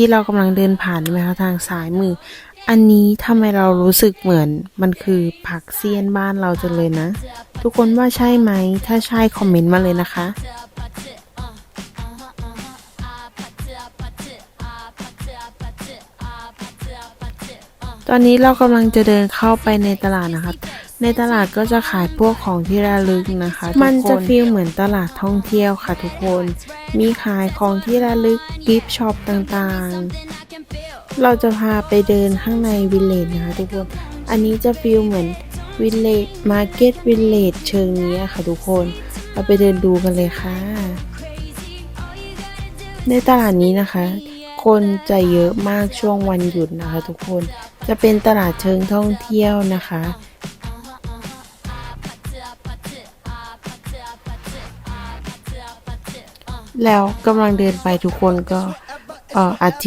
ที่เรากำลังเดินผ่านไหมคะทางซ้ายมือ อันนี้ทำไมเรารู้สึกเหมือนมันคือผักเสี้ยนบ้านเราจังเลยนะ ทุกคนว่าใช่ไหม ถ้าใช่คอมเมนต์มาเลยนะคะตอนนี้เรากำลังจะเดินเข้าไปในตลาดนะครับ ในตลาดก็จะขายพวกของที่ระลึกนะคะทุกคนมันจะฟีลเหมือนตลาดท่องเที่ยวค่ะทุกคน มีขายของที่ระลึกกิฟต์ช็อปต่างๆ เราจะพาไปเดินข้างในวิลเลจนะคะทุกคน อันนี้จะฟีลเหมือนวิลเลจมาร์เก็ตวิลเลจเชิงนี้ค่ะทุกคน เราไปเดินดูกันเลยค่ะ ในตลาดนี้นะคะ คนจะเยอะมากช่วงวันหยุดนะคะ ทุกคน จะเป็นตลาดเชิงท่องเที่ยวนะคะ แล้วกำลังเดินไปทุกคนก็เอ่ออาทิ